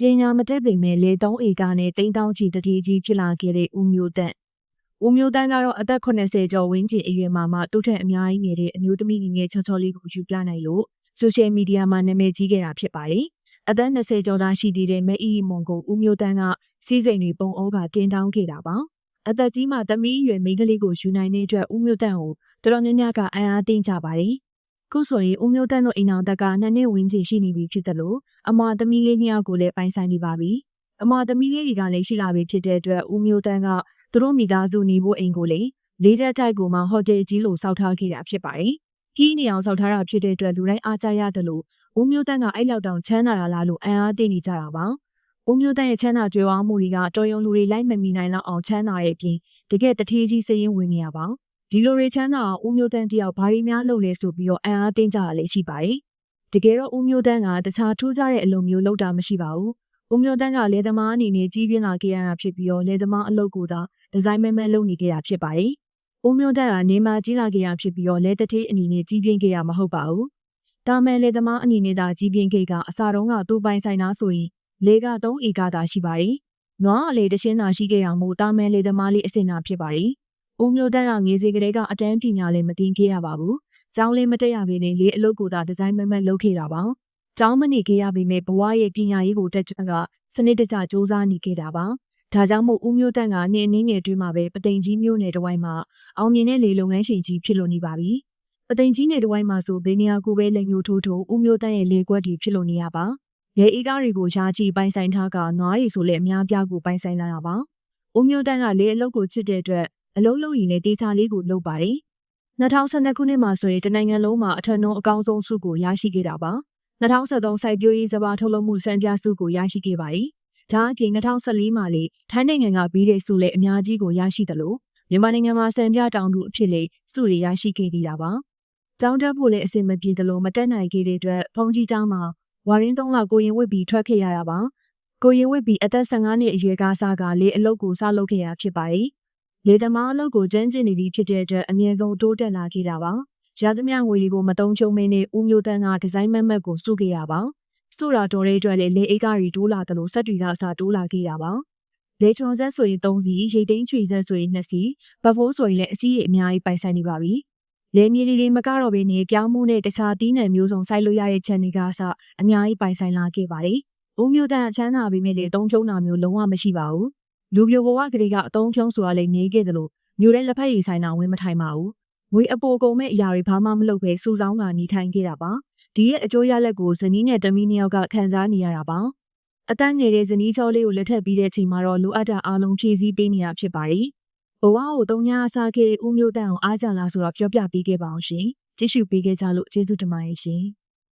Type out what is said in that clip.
ပညာမတက်ပေမဲ့လေ3ဧကနဲ့တိန်းတောင်းချီတတိကြီးဖြစ်လာခဲ့တဲ့ဦးမျိုးတန့်ဦးမျိုးတန့်ကတော့အသက်80ကျော်ဝန်းကျင်အရွယ်မှာမှသူ့ထက်အများကြီးငယ်တဲ့အမျိုးသမီးငယ်ငယ်ချောချောလေးကိုယူပြနိုင်လို့ဆိုရှယ်မီဒီယာမှာနာမည်ကြီးခဲ့တာဖြစ်ပါတယ်အသက်20ကျော်သားရှိသေးတဲ့မအီမွန်ကိုဦးမျိုးတန်းကစီးစိမ်တွေပုံအောကတင်တောင်းခဲ့တာပါအသက်ကြီးမှသမီးအရွယ်မိန်းကလေးကိုယူနိုင်တဲ့အတွက်ဦးမျိုးတန်းကိုတော်တော်များများကအံ့အားသင့်ကြပါတယ် ခုဆိုရင်ဦးမျိုးတန်းတို့အိမ်အောင်တက်ကနှစ်နှစ်ဝန်းကျင်ရှိနေပြီဖြစ်တယ်လို့အမသမီးလေးနှစ်ယောက်ကိုလည်းပိုင်ဆိုင်နေပါပြီအမသမီးလေးတွေကလည်းရှိလာပြီဖြစ်တဲ့အတွက်ဦးမျိုးတန်းကသူတို့မိသားစုနေဖို့အိမ်ကိုလေလေးချက်တိုက်ကိုမှဟိုတယ်ကြီးလို့စောက်ထားခဲ့တာဖြစ်ပါတယ်ခီးနေအောင်စောက်ထားတာဖြစ်တဲ့အတွက်လူတိုင်းအားကြရတယ်လို့ဦးမျိုးတန်းကအဲ့လောက်တောင်ချမ်းသာတာလားလို့အံ့အားသင့်နေကြတာပါ။ဦးမျိုးတန်းရဲ့ချမ်းသာကြွယ်ဝမှုတွေကတော်ရုံလူတွေလိုက်မမီနိုင်တော့အောင်ချမ်းသာတဲ့အပြင်တကယ်တထေးကြီးစည်ရင်ဝင်နေရပါ။ ဒီလိုတွေချမ်းသာအောင်ဦးမျိုးတန်းတယောက်ဘာတွေများလုပ်လဲဆိုပြီးတော့အံ့အားသင့်ကြတာလည်းရှိပါတယ်။တကယ်တော့ဦးမျိုးတန်းကတခြားထူးခြားတဲ့အလုပ်မျိုးလုပ်တာမရှိပါဘူး။ဦးမျိုးတန်းကလေသမားအနေနဲ့ကြီးပြင်းလာခဲ့ရတာဖြစ်ပြီးတော့လေသမားအလုပ်ကိုသာဒီဇိုင်းမဲမဲလုပ်နေခဲ့တာဖြစ်ပါတယ်။ဦးမျိုးတန်းကနေမှကြီးလာခဲ့ရဖြစ်ပြီးတော့လေတထေးအနေနဲ့ကြီးပြင်းခဲ့ရမဟုတ်ပါဘူး။တာမန်လေသမားအနေနဲ့သာကြီးပြင်းကိတ်ကအစာတုံးကသူ့ပိုင်ဆိုင်တာဆိုရင်လေက3ဧကသာရှိပါတယ်။နွားအလေတရှင်းသာရှိခဲ့ရမို့တာမန်လေသမားလေးအစင်သာဖြစ်ပါတယ်။ ဦးမျိုးတန်းကငေးစီကလေးကအတန်းပညာလည်းမသိခဲ့ရပါဘူး။ကျောင်းလေးမတက်ရပေနဲ့လေအလုပ်ကိုသာဒီဇိုင်းမမတ်လုပ်ခဲ့တာပါ။ကျောင်းမနေခဲ့ရပေမဲ့ဘဝရဲ့ပညာရေးကိုတက်ကြွကစနစ်တကျစူးစမ်းနေခဲ့တာပါ။ဒါကြောင့်မို့ဦးမျိုးတန်းကနေအနည်းငယ်တွင်းမှာပဲပတိန်ကြီးမျိုးနယ်တစ်ဝိုင်းမှာအောင်မြင်တဲ့လေလုပ်ငန်းရှင်ကြီးဖြစ်လို့နေပါပြီ။ပသိမ်ကြီးနယ်တစ်ဝိုင်းမှာဆိုဘေးနီယာကိုပဲလက်ညှိုးထိုးထိုးဦးမျိုးတန်းရဲ့လေကွက်တီဖြစ်လို့နေရပါ။ရဲအေးကားတွေကိုရှားကြည့်ပိုင်ဆိုင်ထားကနွားရီဆိုလည်းအများပြားကိုပိုင်ဆိုင်လာတာပါ။ဦးမျိုးတန်းကလေအလုတ်ကိုချစ်တဲ့အတွက် အလုတ်လုံးရင်လည်းတေးချာလေးကိုလုပ်ပါတယ်။2012ခုနှစ်မှာဆိုရင်တနိုင်ငံလုံးမှာအထက်နှုန်းအကောင်းဆုံးစုကိုရရှိခဲ့တာပါ။2013စိုက်ပျိုးရေးစပါထုတ်လုပ်မှုစံပြစုကိုရရှိခဲ့ပါတယ်။ဒါအပြင်2014မှာလေထိုင်းနိုင်ငံကပြီးတဲ့စုလည်းအများကြီးကိုရရှိတယ်လို့မြန်မာနိုင်ငံမှာစံပြတောင်သူအဖြစ်လေစုတွေရရှိခဲ့သေးတာပါ။ကျောင်းတက်ဖို့လည်းအဆင်မပြေသလိုမတက်နိုင်ခဲ့တဲ့အတွက်ဖုန်ကြီးကျောင်းမှာဝါရင်းသုံးလကိုရင်ဝစ်ပြီးထွက်ခဲ့ရတာပါကိုရင်ဝစ်ပြီးအသက်15နှစ်အရွယ်ကစားကလေအလုတ်ကိုစလုပ်ခဲ့ရဖြစ်ပါတယ် လေသမားအလုတ်ကိုကျန်းကျင်နေပြီးဖြစ်တဲ့အတွက်အမြဲဆုံးတိုးတက်လာခဲ့တာပါရသမျှငွေတွေကိုမတုံးချုံမင်းနဲ့ဦးမျိုးတန်းကဒီဇိုင်းမက်မက်ကိုစုခဲ့ရပါစုတာတော်တဲ့အတွက်လေလေအိတ်ကတွေတိုးလာတယ်လို့စက်တွေကစတိုးလာခဲ့တာပါလေထရွန်ဆက်ဆိုရင်3စီရိတ်သိန်းချွေဆက်ဆိုရင်2စီဘတ်ဖိုးဆိုရင်လည်းအစီးရအများကြီးပိုင်ဆိုင်နေပါပြီ။လေမြေတွေမကတော့ဘဲနဲ့ပြောင်းမှုနဲ့တခြားသီးနှံမျိုးစုံစိုက်လို့ရတဲ့ခြံတွေကအစအများကြီးပိုင်ဆိုင်လာခဲ့ပါတယ်။ဦးမျိုးတန်းအချမ်းသာပေမဲ့လေအတုံးဖြုံးတာမျိုးလုံးဝမရှိပါဘူး။ လူပြိုဘဝကလေးကအတုံးဖြုံးဆိုတာလည်းနေခဲ့တယ်လို့မျိုးတဲ့လက်ဖက်ရည်ဆိုင်တာဝင်မထိုင်ပါဘူး။ငွေအပိုကုန်မဲ့အရာတွေဘာမှမလုပ်ပဲစူဆောင်းကနေထိုင်ခဲ့တာပါ။ဒီရဲ့အကျိုးရလက်ကိုဇနီးနဲ့သမီးနှစ်ယောက်ကခံစားနေရတာပါ။အတန်းငယ်တဲ့ဇနီးချောလေးကိုလက်ထပ်ပြီးတဲ့အချိန်မှာတော့လိုအပ်တာအားလုံးဖြည့်ဆည်းပေးနေရဖြစ်ပါတယ်။ဘဝကိုတုံညာအစားခဲ့တဲ့ဦးမျိုးတန်းအောင်အားကြလားဆိုတော့ပြောပြပေးခဲ့ပါအောင်ရှင်။ကြည့်ရှုပေးခဲ့ကြလို့ကျေးဇူးတင်ပါတယ်ရှင်။